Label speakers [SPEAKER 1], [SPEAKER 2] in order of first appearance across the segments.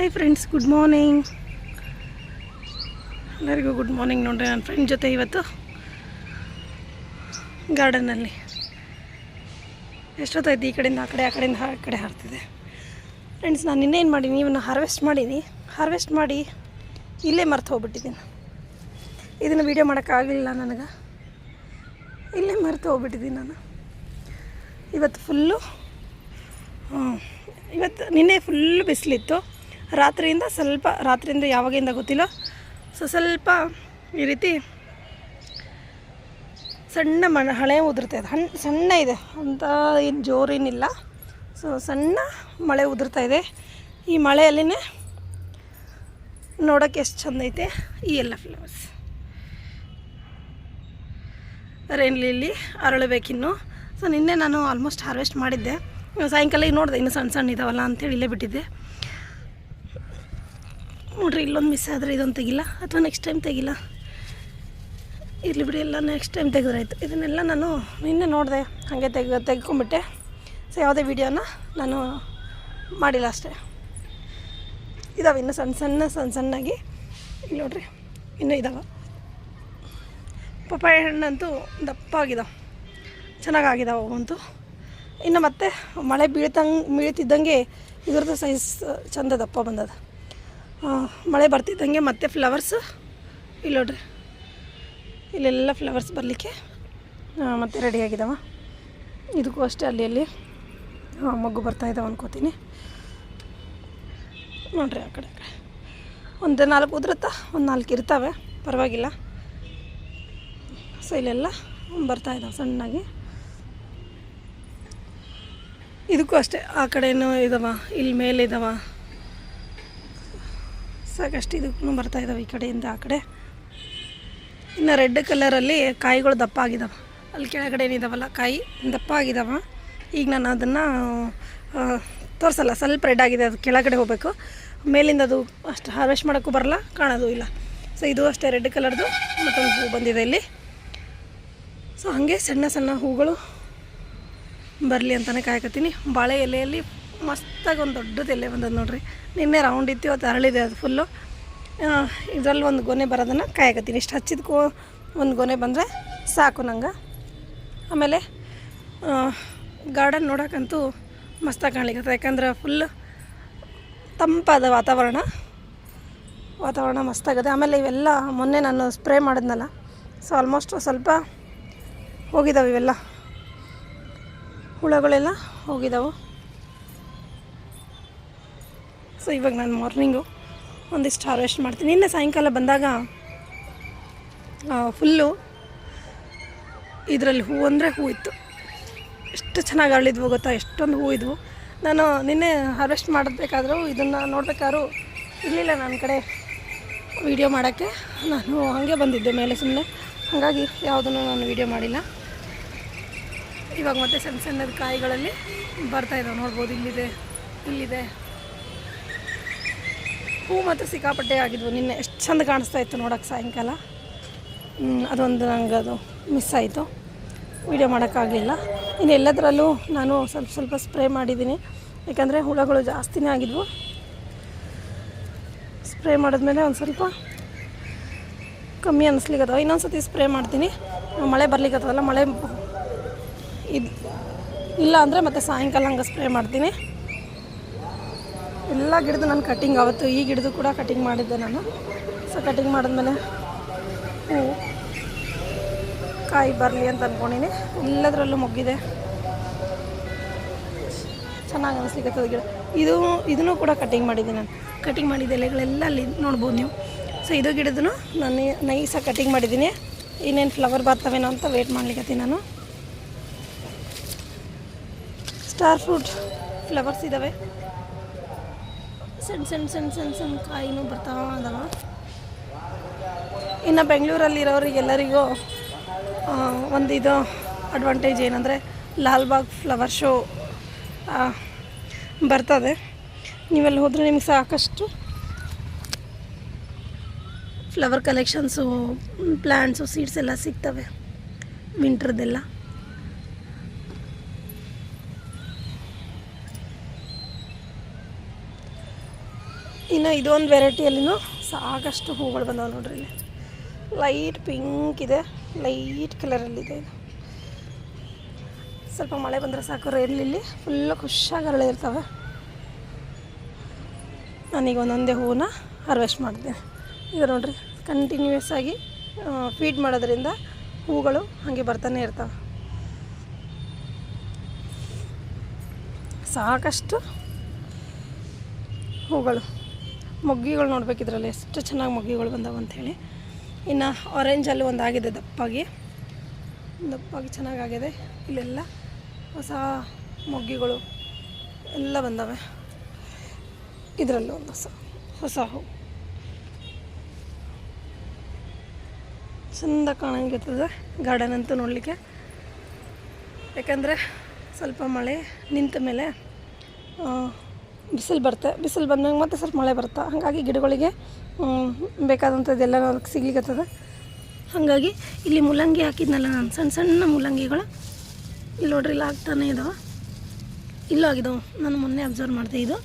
[SPEAKER 1] Hi friends good morning ಎಲ್ಲರಿಗೂ good morning ನೋಡ್ರಿ ನನ್ನ ಫ್ರೆಂಡ್ ಜೊತೆ ಇವತ್ತು ಗಾರ್ಡನಲ್ಲಿ ಎಷ್ಟೊತ್ತಾಯ್ತು ಈ ಕಡೆಯಿಂದ, ಆ ಕಡೆ, ಆ ಕಡೆಯಿಂದ, ಆ ಕಡೆ ಹಾರ್ತಿದೆ. ಫ್ರೆಂಡ್ಸ್ ನಾನು ಇನ್ನೇನು ಮಾಡೀನಿ ಇವನ್ನ ಹಾರ್ವೆಸ್ಟ್ ಮಾಡೀನಿ. ಹಾರ್ವೆಸ್ಟ್ ಮಾಡಿ ಇಲ್ಲೇ ಮರ್ತು ಹೋಗ್ಬಿಟ್ಟಿದ್ದೀನಿ. ಇದನ್ನು ವೀಡಿಯೋ ಮಾಡೋಕ್ಕಾಗಲಿಲ್ಲ ನನಗೆ. ಇಲ್ಲೇ ಮರ್ತು ಹೋಗ್ಬಿಟ್ಟಿದ್ದೀನಿ ನಾನು. ಇವತ್ತು ಫುಲ್ಲು ಇವತ್ತು ನಿನ್ನೆ ಫುಲ್ಲು ಬಿಸಿಲಿತ್ತು. ರಾತ್ರಿಯಿಂದ ಸ್ವಲ್ಪ, ರಾತ್ರಿಯಿಂದ ಯಾವಾಗಿಂದ ಗೊತ್ತಿಲ್ಲ. ಸೊ ಸ್ವಲ್ಪ ಈ ರೀತಿ ಸಣ್ಣ ಮಣ, ಹಳೆ ಉದುರ್ತಾ ಇದೆ. ಹಣ್, ಸಣ್ಣ ಇದೆ. ಅಂತ ಏನು ಜೋರೇನಿಲ್ಲ. ಸೊ ಸಣ್ಣ ಮಳೆ ಉದುರ್ತಾ ಇದೆ. ಈ ಮಳೆಯಲ್ಲಿನೇ ನೋಡೋಕ್ಕೆ ಎಷ್ಟು ಚಂದ ಐತೆ ಈ ಎಲ್ಲ ಫ್ಲವರ್ಸ್ ರೇನ್ ಲಿಲ್ಲಿ ಅರಳಬೇಕಿನ್ನು. ಸೊ ನಿನ್ನೆ ನಾನು ಆಲ್ಮೋಸ್ಟ್ ಹಾರ್ವೆಸ್ಟ್ ಮಾಡಿದ್ದೆ. ಸಾಯಂಕಾಲ ಈಗ ನೋಡಿದೆ, ಇನ್ನು ಸಣ್ಣ ಸಣ್ಣ ಇದಾವಲ್ಲ ಅಂತೇಳಿ ಇಲ್ಲೇ ಬಿಟ್ಟಿದ್ದೆ. ನೋಡ್ರಿ, ಇಲ್ಲೊಂದು ಮಿಸ್ ಆದರೆ ಇದೊಂದು ತೆಗಿಲ್ಲ ಅಥವಾ ನೆಕ್ಸ್ಟ್ ಟೈಮ್ ತೆಗಿಲ್ಲ ಇರಲಿ ಬಿಡಿ, ಎಲ್ಲ ನೆಕ್ಸ್ಟ್ ಟೈಮ್ ತೆಗೆದ್ರಾಯ್ತು. ಇದನ್ನೆಲ್ಲ ನಾನು ನಿನ್ನೆ ನೋಡಿದೆ, ಹಾಗೆ ತೆಗೆ, ತೆಗ್ಕೊಂಬಿಟ್ಟೆ. ಸೊ ಯಾವುದೇ ವೀಡಿಯೋನ ನಾನು ಮಾಡಿಲ್ಲ ಅಷ್ಟೇ. ಇದಾವೆ ಇನ್ನು ಸಣ್ಣ ಸಣ್ಣ ಸಣ್ಣ ಸಣ್ಣಾಗಿ. ಇಲ್ಲಿ ನೋಡ್ರಿ, ಇನ್ನೂ ಇದಾವೆ. ಪಪ್ಪಾಯ ಹಣ್ಣಂತೂ ದಪ್ಪ ಆಗಿದಾವೆ. ಚೆನ್ನಾಗಾಗಿದಾವೆ ಅವಂತೂ ಇನ್ನು ಮತ್ತೆ ಮಳೆ ಬೀಳ್ತಂಗೆ, ಬೀಳ್ತಿದ್ದಂಗೆ ಇದ್ರದ್ದು ಸೈಜ್ ಚಂದ ದಪ್ಪ ಬಂದದ. ಮಳೆ ಬರ್ತಿದ್ದಂಗೆ ಮತ್ತೆ ಫ್ಲವರ್ಸ್ ಇಲ್ಲ ನೋಡ್ರಿ. ಇಲ್ಲೆಲ್ಲ ಫ್ಲವರ್ಸ್ ಬರಲಿಕ್ಕೆ ಮತ್ತೆ ರೆಡಿಯಾಗಿದ್ದಾವ ಇದಕ್ಕೂ ಅಷ್ಟೇ ಅಲ್ಲಿ ಅಲ್ಲಿ ಮಗ್ಗು ಬರ್ತಾಯಿದ್ದಾವೆ ಅನ್ಕೋತೀನಿ. ನೋಡ್ರಿ ಆ ಕಡೆ ಆ ಕಡೆ. ಒಂದು ನಾಲ್ಕು ಉದುರುತ್ತಾ? ಒಂದು ನಾಲ್ಕು ಇರ್ತಾವೆ. ಪರವಾಗಿಲ್ಲ. ಸೊ ಇಲ್ಲೆಲ್ಲ ಬರ್ತಾ ಇದ್ದಾವೆ ಸಣ್ಣಾಗಿ. ಇದಕ್ಕೂ ಅಷ್ಟೇ. ಆ ಕಡೆಯೂ ಇದಾವ. ಇಲ್ಲಿ ಮೇಲೆ ಇದಾವ. ಸಾಕಷ್ಟು ಇದಕ್ಕೂ ಬರ್ತಾ ಇದಾವೆ ಈ ಕಡೆಯಿಂದ ಆ ಕಡೆ. ಇನ್ನು ರೆಡ್ ಕಲರಲ್ಲಿ ಕಾಯಿಗಳು ದಪ್ಪ ಆಗಿದಾವೆ. ಅಲ್ಲಿ ಕೆಳಗಡೆ ಏನಿದಾವಲ್ಲ, ಕಾಯಿ ದಪ್ಪ ಆಗಿದಾವ. ಈಗ ನಾನು ಅದನ್ನು ತೋರಿಸಲ್ಲ, ಸ್ವಲ್ಪ ರೆಡ್ ಆಗಿದೆ, ಅದು ಕೆಳಗಡೆ ಹೋಗಬೇಕು. ಮೇಲಿಂದ ಅದು ಅಷ್ಟು ಹಾರ್ವೆಸ್ಟ್ ಮಾಡೋಕ್ಕೂ ಬರಲ್ಲ, ಕಾಣೋದು ಇಲ್ಲ. ಸೊ ಇದು ಅಷ್ಟೇ ರೆಡ್ ಕಲರ್ದು, ಮತ್ತೊಂದು ಹೂ ಬಂದಿದೆ ಇಲ್ಲಿ. ಸೊ ಹಾಗೆ ಸಣ್ಣ ಸಣ್ಣ ಹೂಗಳು ಬರಲಿ ಅಂತಲೇ ಕಾಯಕತ್ತೀನಿ. ಬಾಳೆ ಎಲೆಯಲ್ಲಿ ಮಸ್ತಾಗಿ ಒಂದು ದೊಡ್ಡದು ಎಲೆ ಬಂದದ್ದು ನೋಡ್ರಿ. ನಿನ್ನೆ ರೌಂಡ್ ಇತ್ತು, ಇವತ್ತು ಅರಳಿದೆ ಅದು ಫುಲ್ಲು ಇದರಲ್ಲಿ ಒಂದು ಗೊನೆ ಬರೋದನ್ನು ಕಾಯಕತ್ತೀನಿ. ಇಷ್ಟು ಹಚ್ಚಿದ್ಕೋ ಒಂದು ಗೊನೆ ಬಂದರೆ ಸಾಕು ನಂಗೆ. ಆಮೇಲೆ ಗಾರ್ಡನ್ ನೋಡೋಕ್ಕಂತೂ ಮಸ್ತಾಗಿ ಕಾಣ್ಲಿಕ್ಕೆ ಯಾಕಂದ್ರೆ ಫುಲ್ ತಂಪಾದ ವಾತಾವರಣ. ವಾತಾವರಣ ಮಸ್ತಾಗದೆ ಆಮೇಲೆ ಇವೆಲ್ಲ ಮೊನ್ನೆ ನಾನು ಸ್ಪ್ರೇ ಮಾಡಿದ್ನಲ್ಲ ಸೊ ಆಲ್ಮೋಸ್ಟ್ ಸ್ವಲ್ಪ ಹೋಗಿದ್ದಾವೆ ಇವೆಲ್ಲ. ಹುಳಗಳೆಲ್ಲ ಹೋಗಿದ್ದಾವೆ ಸೊ ಇವಾಗ ನಾನು ಮಾರ್ನಿಂಗು ಒಂದಿಷ್ಟು ಹಾರ್ವೆಸ್ಟ್ ಮಾಡ್ತೀನಿ. ನಿನ್ನೆ ಸಾಯಂಕಾಲ ಬಂದಾಗ ಫುಲ್ಲು ಇದರಲ್ಲಿ ಹೂವು ಅಂದರೆ ಹೂ ಇತ್ತು. ಎಷ್ಟು ಚೆನ್ನಾಗಿ ಅರಳಿದ್ವು ಗೊತ್ತಾ? ಎಷ್ಟೊಂದು ಹೂ ಇದ್ವು. ನಾನು ನಿನ್ನೆ ಹಾರ್ವೆಸ್ಟ್ ಮಾಡಬೇಕಾದ್ರೂ ಇದನ್ನು ನೋಡಬೇಕಾದ್ರೂ ಇರಲಿಲ್ಲ ನನ್ನ ಕಡೆ ವೀಡಿಯೋ ಮಾಡೋಕ್ಕೆ. ನಾನು ಹಾಗೆ ಬಂದಿದ್ದೆ ಮೇಲೆ ಸುಮ್ಮನೆ ಹಾಗಾಗಿ ಯಾವುದನ್ನು ನಾನು ವೀಡಿಯೋ ಮಾಡಿಲ್ಲ. ಇವಾಗ ಮತ್ತೆ ಸಣ್ಣ ಸಣ್ಣದ ಕಾಯಿಗಳಲ್ಲಿ ಬರ್ತಾ ಇದ್ದಾವೆ ನೋಡ್ಬೋದು ಇಲ್ಲಿದೆ ಇಲ್ಲಿದೆ. ಹೂ ಮಾತ್ರ ಸಿಕ್ಕಾಪಟ್ಟೆ ಆಗಿದ್ವು. ನಿನ್ನೆ ಎಷ್ಟು ಚಂದ ಕಾಣಿಸ್ತಾ ಇತ್ತು ನೋಡೋಕೆ ಸಾಯಂಕಾಲ. ಅದೊಂದು ನಂಗೆ ಅದು ಮಿಸ್ ಆಯಿತು. ವೀಡಿಯೋ ಮಾಡೋಕ್ಕಾಗಲಿಲ್ಲ. ಇನ್ನು ಎಲ್ಲದರಲ್ಲೂ ನಾನು ಸ್ವಲ್ಪ ಸ್ವಲ್ಪ ಸ್ಪ್ರೇ ಮಾಡಿದ್ದೀನಿ. ಯಾಕಂದರೆ ಹುಳಗಳು ಜಾಸ್ತಿನೇ ಆಗಿದ್ವು. ಸ್ಪ್ರೇ ಮಾಡಿದ್ಮೇಲೆ ಒಂದು ಸ್ವಲ್ಪ ಕಮ್ಮಿ ಅನ್ನಿಸ್ಲಿಕ್ಕದ ಇನ್ನೊಂದು ಸತಿ ಸ್ಪ್ರೇ ಮಾಡ್ತೀನಿ ಮಳೆ ಬರ್ಲಿಕ್ಕದಲ್ಲ ಮಳೆ ಇದು ಇಲ್ಲ ಅಂದರೆ ಮತ್ತೆ ಸಾಯಂಕಾಲ ಹಂಗೆ ಸ್ಪ್ರೇ ಮಾಡ್ತೀನಿ. ಎಲ್ಲ ಗಿಡದ ನಾನು ಕಟ್ಟಿಂಗ್ ಅವತ್ತು ಈ ಗಿಡದು ಕೂಡ ಕಟ್ಟಿಂಗ್ ಮಾಡಿದ್ದೆ ನಾನು. ಸೊ ಕಟ್ಟಿಂಗ್ ಮಾಡಿದ್ಮೇಲೆ ಹೂವು ಕಾಯಿ ಬರಲಿ ಅಂತ ಅಂದ್ಕೊಂಡಿನಿ ಎಲ್ಲದರಲ್ಲೂ ಮುಗ್ಗಿದೆ. ಚೆನ್ನಾಗಿ ಅನಿಸ್ಲಿಕ್ಕತ್ತದ ಗಿಡ. ಇದು, ಇದನ್ನು ಕೂಡ ಕಟ್ಟಿಂಗ್ ಮಾಡಿದ್ದೆ ನಾನು. ಕಟ್ಟಿಂಗ್ ಮಾಡಿದ ಎಲೆಗಳೆಲ್ಲ ಅಲ್ಲಿ ನೋಡ್ಬೋದು ನೀವು. ಸೊ ಇದು ಗಿಡದೂ ನಾನು ನೈಸಾಗಿ ಕಟ್ಟಿಂಗ್ ಮಾಡಿದ್ದೀನಿ. ಇನ್ನೇನು ಫ್ಲವರ್ ಬರ್ತಾವೇನೋ ಅಂತ ವೆಯ್ಟ್ ಮಾಡ್ಲಿಕ್ಕತ್ತೀನಿ ನಾನು. ಸ್ಟಾರ್ ಫ್ರೂಟ್ ಫ್ಲವರ್ಸ್ ಇದ್ದಾವೆ ಸಣ್ಣ ಸಣ್ಣ ಸಣ್ಣ ಸಣ್ಣ ಸಣ್ಣ ಕಾಯಿನೂ ಬರ್ತಾವ ಅದಾವ. ಇನ್ನು ಬೆಂಗಳೂರಲ್ಲಿರೋರಿಗೆಲ್ಲರಿಗೂ ಒಂದು ಇದು ಅಡ್ವಾಂಟೇಜ್ ಏನಂದರೆ ಲಾಲ್ಬಾಗ್ ಫ್ಲವರ್ ಶೋ ಬರ್ತದೆ. ನೀವೆಲ್ಲಿ ಹೋದರೆ ನಿಮ್ಗೆ ಸಾಕಷ್ಟು ಫ್ಲವರ್ ಕಲೆಕ್ಷನ್ಸು ಪ್ಲ್ಯಾಂಟ್ಸು ಸೀಡ್ಸ್ ಎಲ್ಲ ಸಿಗ್ತವೆ. ವಿಂಟ್ರದ್ದೆಲ್ಲ ಇನ್ನು ಇದೊಂದು ವೆರೈಟಿಯಲ್ಲಿನೂ ಸಾಕಷ್ಟು ಹೂಗಳು ಬಂದವೆ ನೋಡ್ರಿ ಇಲ್ಲಿ. ಲೈಟ್ ಪಿಂಕ್ ಇದೆ ಲೈಟ್ ಕಲರಲ್ಲಿದೆ ಇದು ಸ್ವಲ್ಪ ಮಳೆ ಬಂದರೆ ಸಾಕು ರೈಲಿಲ್ಲಿ ಫುಲ್ಲು ಖುಷಿಯಾಗಿ ಅರಳಿರ್ತವೆ ನಾನೀಗ ಒಂದೊಂದೇ ಹೂವನ್ನ ಹಾರ್ವೆಸ್ಟ್ ಮಾಡ್ತೀನಿ. ಈಗ ನೋಡ್ರಿ ಕಂಟಿನ್ಯೂಯಸ್ ಆಗಿ ಫೀಡ್ ಮಾಡೋದ್ರಿಂದ ಹೂಗಳು ಹಾಗೆ ಬರ್ತಾನೆ ಇರ್ತವೆ. ಸಾಕಷ್ಟು ಹೂಗಳು. ಮೊಗ್ಗಿಗಳು ನೋಡ್ಬೇಕಿದ್ರಲ್ಲಿ ಎಷ್ಟು ಚೆನ್ನಾಗಿ ಮೊಗ್ಗಿಗಳು ಅಂತ ಅಂಥೇಳಿ ಇನ್ನು ಆರೆಂಜಲ್ಲಿ ಒಂದು ಆಗಿದೆ, ದಪ್ಪಾಗಿ. ದಪ್ಪಾಗಿ ಚೆನ್ನಾಗಾಗಿದೆ. ಇಲ್ಲೆಲ್ಲ ಹೊಸ ಮೊಗ್ಗಿಗಳು ಎಲ್ಲ ಬಂದವೆ. ಇದರಲ್ಲೂ ಒಂದು ಹೊಸ ಹೊಸ ಹೂ. ಚಂದ ಕಾಣಂಗಿರ್ತದೆ ಗಾರ್ಡನ್ ಅಂತೂ ನೋಡಲಿಕ್ಕೆ. ಯಾಕಂದರೆ ಸ್ವಲ್ಪ ಮಳೆ ನಿಂತ ಮೇಲೆ ಬಿಸಿಲು ಬರುತ್ತೆ. ಬಿಸಿಲು ಬಂದಾಗ ಮತ್ತೆ ಸ್ವಲ್ಪ ಮಳೆ ಬರ್ತಾ ಹಾಗಾಗಿ ಗಿಡಗಳಿಗೆ ಬೇಕಾದಂಥದ್ದೆಲ್ಲ ಸಿಗ್ಲಿಕ್ಕತ್ತದ ಹಾಗಾಗಿ ಇಲ್ಲಿ ಮೂಲಂಗಿ ಹಾಕಿದ್ನಲ್ಲ ನಾನು. ಸಣ್ಣ ಸಣ್ಣ ಮೂಲಂಗಿಗಳು. ಇಲ್ಲಿ ನೋಡ್ರಿ ಇಲ್ಲಿ ಆಗ್ತಾನೆ ಇದಾವೆ. ಇಲ್ಲೂ ಆಗಿದಾವೆ. ನಾನು ಮೊನ್ನೆ ಅಬ್ಸರ್ವ್ ಮಾಡಿದೆ ಇದು.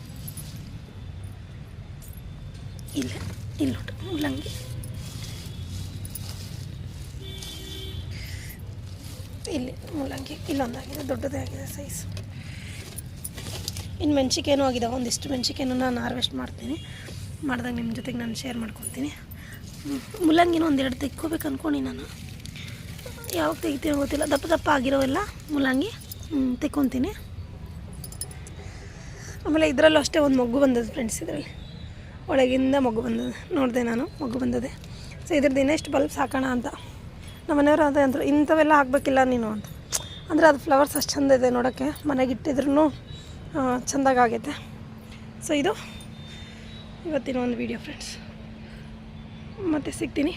[SPEAKER 1] ಇಲ್ಲ, ಇಲ್ಲಿ ನೋಡ್ರಿ ಮೂಲಂಗಿ. ಇಲ್ಲಿ ಮೂಲಂಗಿ ಇಲ್ಲೊಂದಾಗಿದೆ, ದೊಡ್ಡದೇ ಆಗಿದೆ ಸೈಜ್ ಇನ್ನು ಮೆಣ್ಸಿಕಾಯಿನೂ ಆಗಿದೆ, ಒಂದಿಷ್ಟು ಮೆಣ್ಸಿಕಾಯಿನೂ ನಾನು ಹಾರ್ವೆಸ್ಟ್ ಮಾಡ್ತೀನಿ. ಮಾಡಿದಾಗ ನಿಮ್ಮ ಜೊತೆಗೆ ನಾನು ಶೇರ್ ಮಾಡ್ಕೊತೀನಿ. ಮುಲ್ಲಂಗಿನೂ ಒಂದೆರಡು ತೆಕ್ಕೋಬೇಕು ಅಂದ್ಕೊಂಡು ನಾನು. ಯಾವಾಗ ತೆಗಿತೀನಿ ಗೊತ್ತಿಲ್ಲ, ದಪ್ಪ ದಪ್ಪ ಆಗಿರೋವೆಲ್ಲ ಮುಲ್ಲಂಗಿ ತೆಕ್ಕೊತೀನಿ. ಆಮೇಲೆ ಇದರಲ್ಲೂ ಅಷ್ಟೇ ಒಂದು ಮಗು ಬಂದದ್ದು ಫ್ರೆಂಡ್ಸ್ ಇದರಲ್ಲಿ. ಒಳಗಿಂದ ಮಗು ಬಂದದ್ದು. ನೋಡಿದೆ ನಾನು ಮಗು ಬಂದದೆ ಸೊ ಇದ್ರದ್ದು ಇನ್ನೆಷ್ಟು ಬಲ್ಬ್ ಸಾಕೋಣ ಅಂತ. ನಮ್ಮ ಮನೆಯವರು ಅದೇ ಅಂದರು, ಇಂಥವೆಲ್ಲ ಹಾಕ್ಬೇಕಿಲ್ಲ ನೀನು ಅಂತ. ಅಂದರೆ ಅದು ಫ್ಲವರ್ಸ್ ಅಷ್ಟು ಚಂದ ಇದೆ ನೋಡೋಕ್ಕೆ. ಮನೆಗೆ ಇಟ್ಟಿದ್ರೂ ಚೆಂದಾಗೈತೆ ಸೊ ಇದು ಇವತ್ತಿನ ಒಂದು ವಿಡಿಯೋ ಫ್ರೆಂಡ್ಸ್ ಮತ್ತೆ ಸಿಗ್ತೀನಿ.